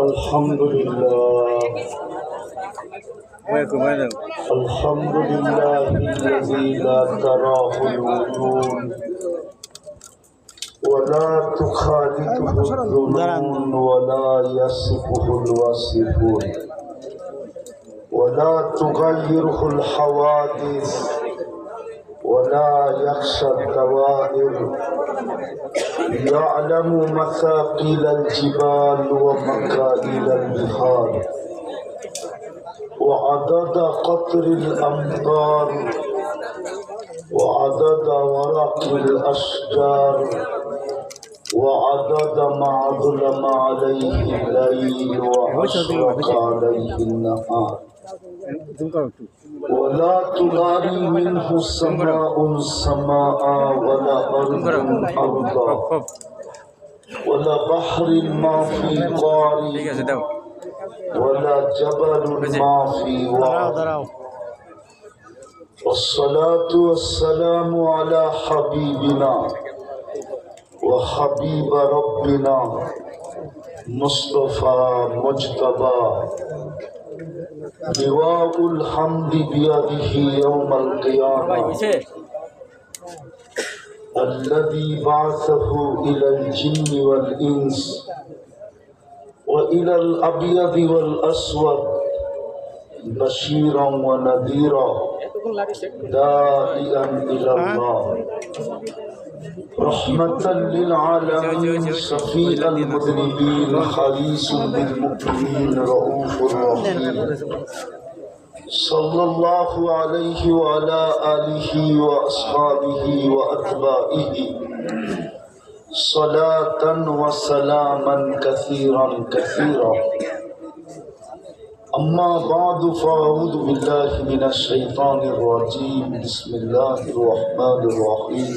الحمد لله الحمد لله الذي لا تراه الوجود ولا تخالطه الظنون ولا يصفه الواصفون ولا تغيره الحوادث ولا يخشى الدوائر يعلم مثاقيل الجبال ومكائل البحار. وعدد قطر الأمطار. وعدد ورق الأشجار. وعدد ما ظلم عليه الليل وأشرق عليه النهار. وَلَا تُغَارِ مِنْهُ سَمَاءٌ سَمَاءَ وَلَا أَرْضٌ أَرْضًا وَلَا بَحْرِ مَا فِي قَارِ وَلَا جَبَلُ مَا فِي وَعَرِ والصلاة والسلام على حبيبنا وحبيب ربنا مصطفى مجتبى لواء الحمد بيده يوم القيامة. طيب، الذي بعثه إلى الجن والإنس وإلى الأبيض والأسود بشيرا ونذيرا داعيا إلى الله. رحمة للعالمين شفيع المذنبين حريص بالمؤمنين رؤوف رحيم. صلى الله عليه وعلى آله وأصحابه وأتباعه صلاة وسلاما كثيرا كثيرا. أما بعد فأعوذ بالله من الشيطان الرجيم. بسم الله الرحمن الرحيم.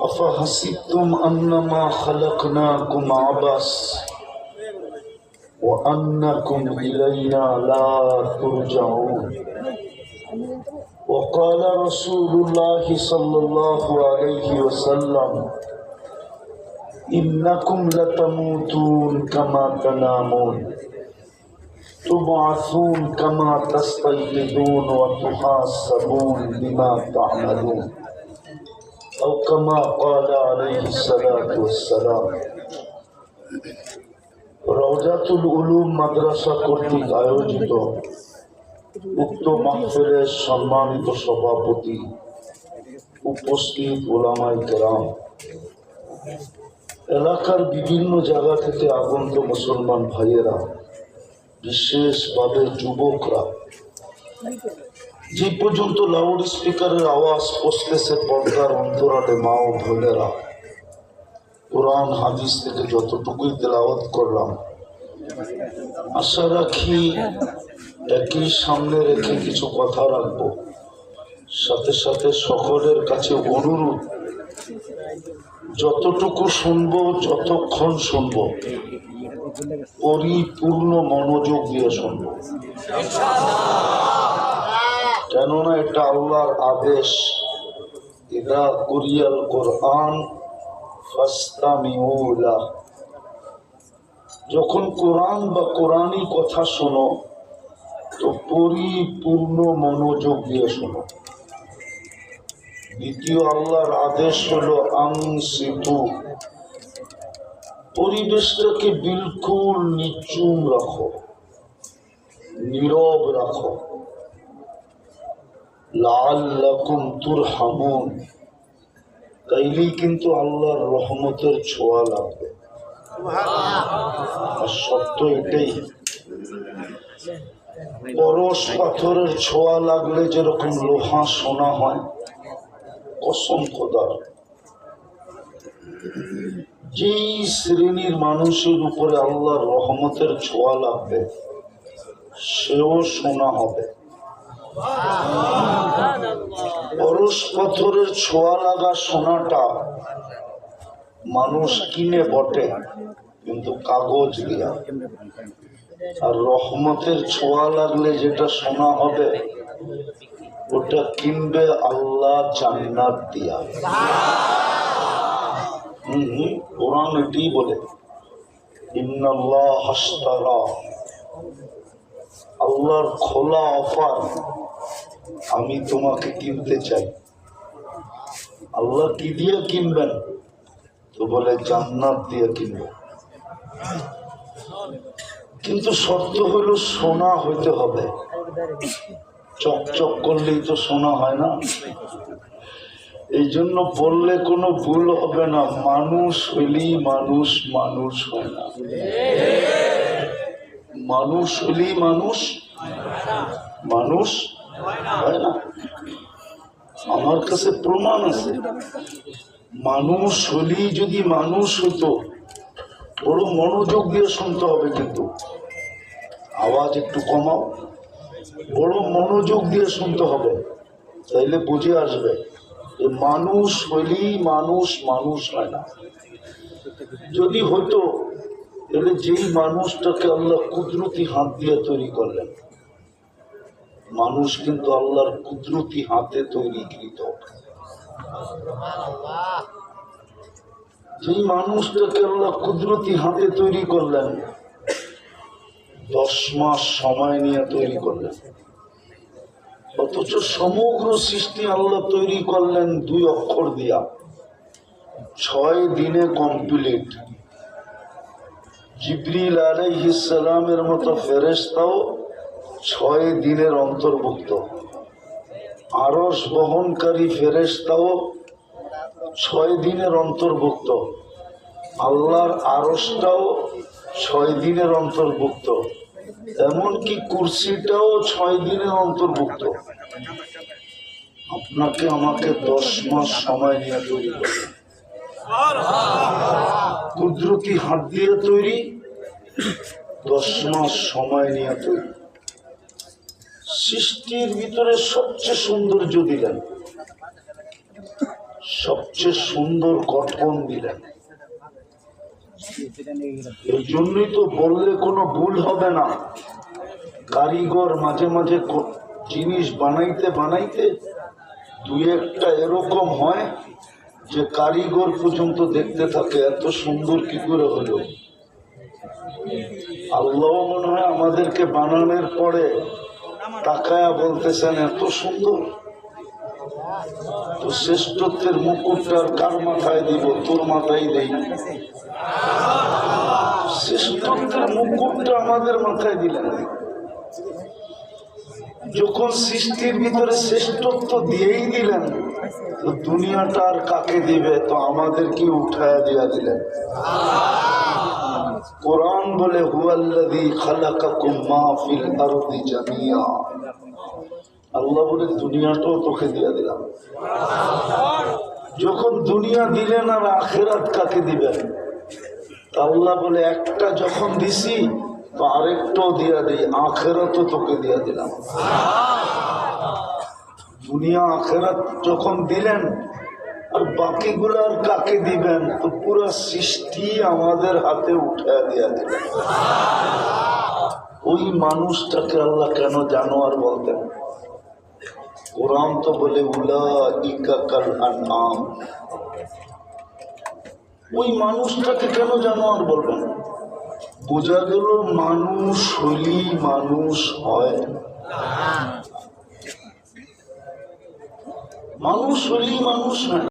أفحسبتم أنما خلقناكم عبث وأنكم إلينا لا ترجعون. وقال رسول الله صلى الله عليه وسلم إنكم لتموتون كما تنامون تبعثون كما تستيقظون وتحاسبون بما تعملون. أو كما قال عليه الصلاة والسلام রওজাতুল উলুম মাদ্রাসা কর্তৃক আয়োজিত উক্ত মাহফিলের সম্মানিত সভাপতি উপস্থিত ওলামাই কেরাম এলাকার বিভিন্ন জায়গা থেকে আগন্ত মুসলমান ভাইয়েরা বিশেষভাবে যুবকরা যে পর্যন্ত লাউড স্পিকারের আওয়াজ পৌঁছতেছে পর্দার অন্তরালে মা ও বোনেরা কোরআন, হাদিস থেকে যতটুকুই তেলাওয়াত করলাম, আশা রাখি একই সামনে রেখে কিছু কথা রাখব। সাথে সাথে সকলের কাছে অনুরোধ, যতটুকু শুনব, যতক্ষণ শুনব, পরিপূর্ণ মনোযোগ দিয়ে শুনব। কেননা এটা আল্লাহর আদেশ। কোরআন যখন কোরআন বা কোরআনই কথা শোনো, তো পরিপূর্ণ মনোযোগ দিয়ে শোনো। দ্বিতীয় আল্লাহর আদেশ হলো আংসিতু পরিবেশটাকে বিলকুল নিচুম রাখো, নীরব রাখো। লাল্লাকুম তাইলেই কিন্তু আল্লাহর রহমতের ছোঁয়া লাগবে। আর সত্য এটাই পরশ পাথরের ছোঁয়া লাগলে যেরকম লোহা সোনা হয় কসম খোদার। যেই শ্রেণির মানুষের উপরে আল্লাহর রহমতের ছোঁয়া লাগবে সেও সোনা হবে। পরশ পাথরের ছোঁয়া লাগা সোনাটা মানুষ কিনে বটে, কিন্তু কাগজ দিয়া। আর রহমতের ছোঁয়া লাগলে যেটা সোনা হবে, ওটা কিনবে আল্লাহ জান্নাত দিয়া। হম কোরআন এটাই বলে আল্লাহর খোলা অফার আমি তোমাকে কিনতে চাই। আল্লাহ কি দিয়ে কিনবেন? তো বলে, জান্নাত দিয়ে কিনবে। কিন্তু শর্ত হলো, সোনা হইতে হবে। চকচক করলেই তো সোনা হয় না। এই জন্য বললে কোনো ভুল হবে না। মানুষ হইলেই মানুষ মানুষ হয় না। মানুষ হইলেই মানুষ মানুষ আমার কাছে প্রমাণ আছে। মানুষ হলেই যদি মানুষ হতো বড় মনোযোগ দিয়ে শুনতে হবে কিন্তু। আওয়াজ একটু কমাও বড় মনোযোগ দিয়ে শুনতে হবে, তাইলে বুঝে আসবে মানুষ হইলেই মানুষ মানুষ হয় না। যদি হতো তাহলে যেই মানুষটাকে আল্লাহ কুদরতি হাত দিয়ে তৈরি করলেন মানুষ কিন্তু আল্লাহর কুদরতি হাতে তৈরিকৃত যেই মানুষটাকে আল্লাহ কুদরতি হাতে তৈরি করলেন দশ মাস সময় নিয়ে তৈরি করলেন। অথচ সমগ্র সৃষ্টি আল্লাহ তৈরি করলেন দুই অক্ষর দিয়া। ছয় দিনে কমপ্লিট জিবরিল আলাইহিসালামের মতো ফেরেস্তাও ছয় দিনের অন্তর্ভুক্ত। আরস বহনকারী ফেরেস্তাও ছয় দিনের অন্তর্ভুক্ত। আল্লাহর আরসটাও ছয় দিনের অন্তর্ভুক্ত। এমনকি কুর্সিটাও ছয় দিনের অন্তর্ভুক্ত। আপনাকে আমাকে দশ মাস সময় নিয়ে তৈরি কুদরতি হাত দিয়ে তৈরি, দশ মাস সময় নিয়ে তৈরি। সৃষ্টির ভিতরে সবচেয়ে সৌন্দর্য দিলেন সবচেয়ে সুন্দর গঠন দিলেন। এই জন্যই তো বললে কোনো ভুল হবে না। কারিগর মাঝে মাঝে জিনিস বানাইতে বানাইতে দুই একটা এরকম হয় যে কারিগর পর্যন্ত দেখতে থাকে, এত সুন্দর কি করে হলো। আল্লাহ মনে হয় আমাদেরকে বানানোর পরে তাকায়া বলতেছেন, এত সুন্দর। তো শ্রেষ্ঠত্বের মুকুটটার কার মাথায় দিব? তোর মাথায় দেই। শ্রেষ্ঠত্বের মুকুটটা আমাদের মাথায় দিলেন। যখন সৃষ্টির ভিতরে শ্রেষ্ঠত্ব দিয়েই দিলেন, তো দুনিয়াটা আর কাকে দিবে? তো আমাদেরকে উঠায় দিয়া দিলেন। কোরআন বলে আল্লাহ বলে, দুনিয়াটাও তোকে দিয়ে দিলাম। যখন দুনিয়া দিলেন আর আখেরাত কাকে দিবেন? আল্লাহ বলে, একটা যখন দিছি, তো আরেকটাও দিয়া দিই, আখেরাতও তোকে দিয়ে দিলাম। দুনিয়া আখেরাত যখন দিলেন আর বাকিগুলো আর কাকে দিবেন? তো পুরো সৃষ্টি আমাদের হাতে উঠে দিয়া দিলেন ওই মানুষটাকে আল্লাহ কেন জানোয়ার বলতেন? কোরআন তো বলে কাল ওই মানুষটাকে কেন জানোয়ার বলবেন? বোঝা গেল মানুষ হইলেই মানুষ হয়। মানুষ হইলেই মানুষ হয়।